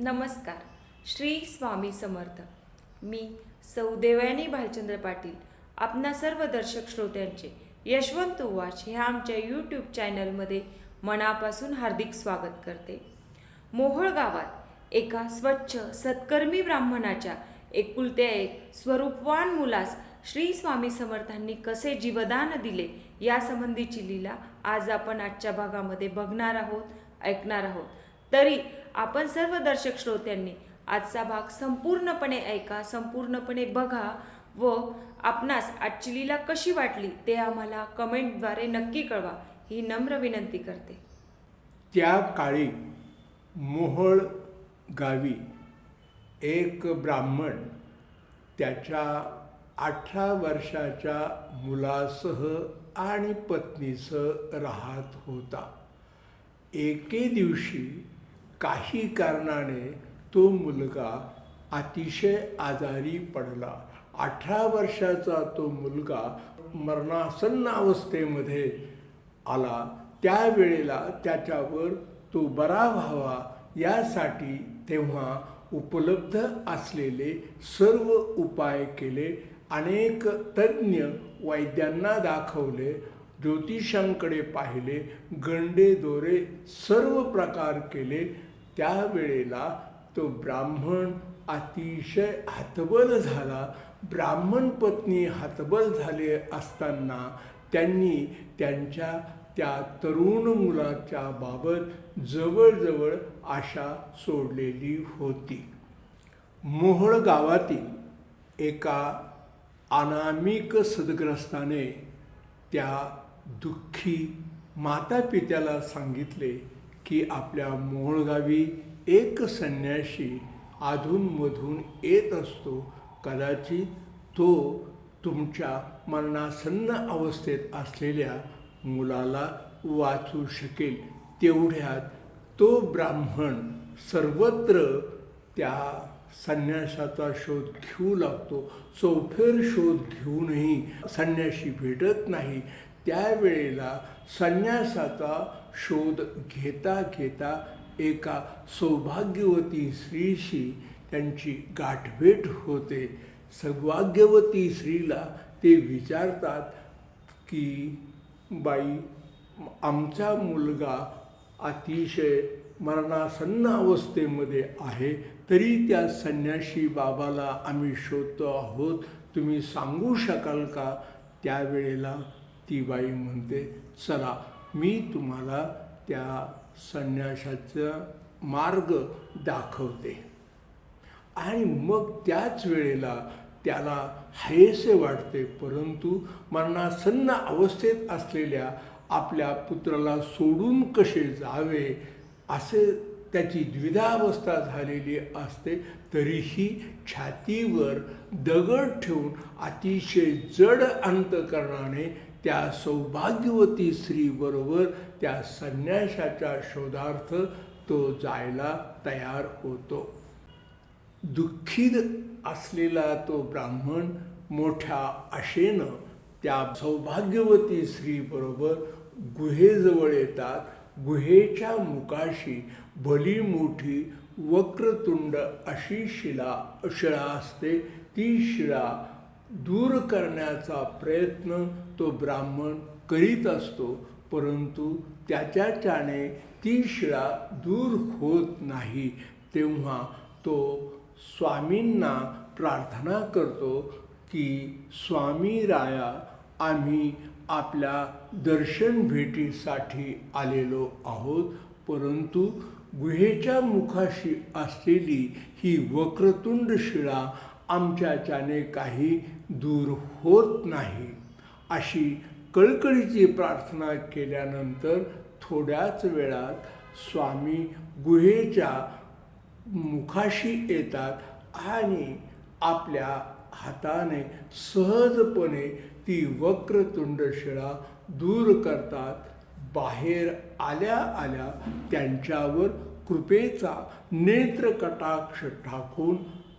नमस्कार. श्री स्वामी समर्थ. मी सौ देवयानी भालचंद्र पाटील आपणा सर्व दर्शक श्रोत्यांचे यशवंत वाच ह्या आमच्या यूट्यूब चॅनलमध्ये मनापासून हार्दिक स्वागत करते. मोहोळ गावात एका स्वच्छ सत्कर्मी ब्राह्मणाच्या एकुलत्या एक स्वरूपवान मुलास श्री स्वामी समर्थांनी कसे जीवदान दिले यासंबंधीची लीला आज आपण आजच्या भागामध्ये बघणार आहोत ऐकणार आहोत. तरी आपण सर्व दर्शक श्रोत्यांनी आजचा भाग संपूर्णपणे ऐका संपूर्णपणे बघा व आपणास आजची लीला कशी वाटली ते आम्हाला कमेंटद्वारे नक्की कळवा. ही नम्र विनंती करते. त्या काळी मोहळ गावी एक ब्राह्मण त्याच्या अठरा वर्षाच्या मुलासह आणि पत्नीसह राहत होता. एके दिवशी काही कारणाने तो मुलगा अतिशय आजारी पडला. अठरा वर्षाचा तो मुलगा मरणासन्न अवस्थेमध्ये आला. त्यावेळेला त्याच्यावर तो बरा व्हावा यासाठी तेव्हा उपलब्ध असलेले सर्व उपाय केले. अनेक तज्ज्ञ वैद्यांना दाखवले. ज्योतिषांकडे पाहिले. गंडे दोरे सर्व प्रकार केले. त्यावेळेला तो ब्राह्मण अतिशय हतबल झाला. ब्राह्मण पत्नी हतबल झाले असताना त्यांनी त्यांच्या त्या तरुण मुलाच्या बाबत जवळजवळ आशा सोडलेली होती. मोहळ गावातील एका अनामिक सदग्रस्ताने त्या दुःखी माता पित्याला सांगितले की आपल्या मोहोळगावी एक संन्याशी अधूनमधून येत असतो. कदाचित तो तुमच्या मरणासन्न अवस्थेत असलेल्या मुलाला वाचू शकेल. तेवढ्यात तो ब्राह्मण सर्वत्र त्या संन्यासाचा शोध घेऊ लागतो. चौफेर शोध घेऊनही संन्याशी भेटत नाही. त्यावेळेला संन्यासाचा शोध घेता घेता एका सौभाग्यवती स्त्रीशी त्यांची गाठभेट होते. सौभाग्यवती स्त्रीला ते विचारतात की बाई आमचा मुलगा अतिशय मरणासन्न अवस्थेमध्ये आहे तरी त्या संन्याशी बाबाला आम्ही शोधतो आहोत. तुम्ही सांगू शकाल का? त्यावेळेला ती बाई म्हणते चला मी तुम्हाला त्या संन्यासाचा मार्ग दाखवते. आणि मग त्याच वेळेला त्याला हायसे वाटते परंतु मरणासन्न अवस्थेत असलेल्या आपल्या पुत्राला सोडून कसे जावे असे त्याची द्विधावस्था झालेली असते तरीही छातीवर दगड ठेवून अतिशय जड अंतकरणाने त्या सौभाग्यवती स्त्रीबरोबर त्या संन्यासाच्या शोधार्थ तो जायला तयार होतो. दुःखीद असलेला तो ब्राह्मण मोठ्या आशेनं त्या सौभाग्यवती स्त्रीबरोबर गुहेजवळ येतात. गुहेच्या मुखाशी भली मोठी वक्रतुंड अशी शिला शिळा असते. ती शिळा दूर करण्याचा प्रयत्न तो ब्राह्मण करीत असतो परंतु त्याच्याच्याने ती शिळा दूर होत नाही. तेव्हा तो स्वामींना प्रार्थना करतो की स्वामी राया आम्ही आपल्या दर्शन भेटीसाठी आलेलो आहोत परंतु गुहेच्या मुखाशी असलेली ही वक्रतुंड शिळा आमच्याच्याने काही दूर होत नाही. अशी कळकळीची प्रार्थना केल्यानंतर थोड्याच वेळात स्वामी गुहेच्या मुखाशी येतात आणि आपल्या हाताने सहजपणे ती वक्रतुंड शिळा दूर करतात. बाहेर आल्या आल्या त्यांच्यावर कृपेचा नेत्रकटाक्ष टाकून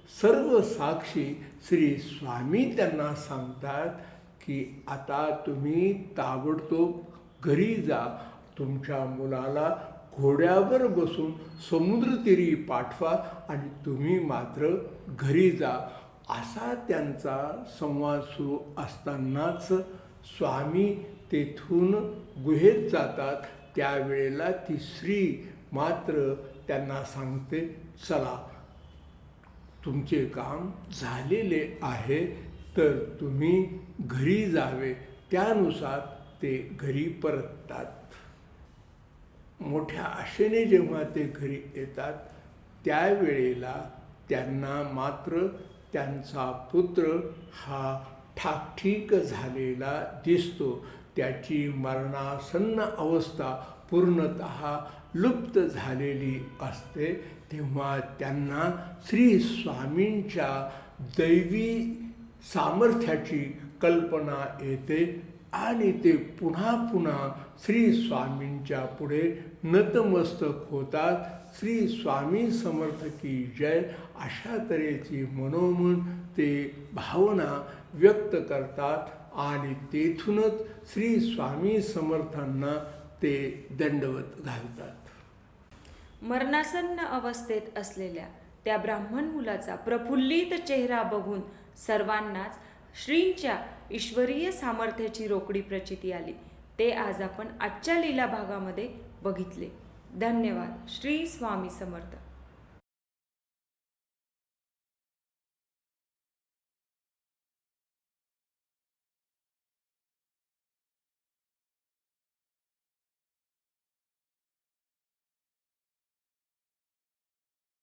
सर्व साक्षी श्री स्वामी त्यांना सांगतात की आता तुम्ही ताबडतोब घरी जा. तुमच्या मुलाला घोड्यावर बसून समुद्रतीरी पाठवा आणि तुम्ही मात्र घरी जा. असा त्यांचा संवाद सुरू असतानाच स्वामी तेथून गुहेत जातात. त्यावेळेला ती स्त्री मात्र त्यांना सांगते चला तुमचे काम झालेले आहे तर तुम्ही घरी जावे. त्यानुसार ते घरी परततात. मोठ्या आशेने जेव्हा ते घरी येतात त्यावेळेला त्यांना मात्र त्यांचा पुत्र हा ठाकठीक झालेला दिसतो. त्याची मरणासन्न अवस्था पूर्णत लुप्त झालेली असते. तेव्हा त्यांना श्री स्वामींच्या दैवी सामर्थ्याची कल्पना येते आणि ते पुन्हा पुन्हा श्री स्वामींच्या पुढे नतमस्तक होतात. श्री स्वामी समर्थ की जय अशा तऱ्हेची मनोमन ते भावना व्यक्त करतात. आणि तेथूनच श्री स्वामी समर्थांना ते दंडवत घालतात. मरणासन्न अवस्थेत असलेल्या त्या ब्राह्मण मुलाचा प्रफुल्लित चेहरा बघून सर्वांनाच श्रींच्या ईश्वरीय सामर्थ्याची रोकडी प्रचिती आली. ते आज आपण आजच्या लीला भागामध्ये बघितले. धन्यवाद. श्री स्वामी समर्थ.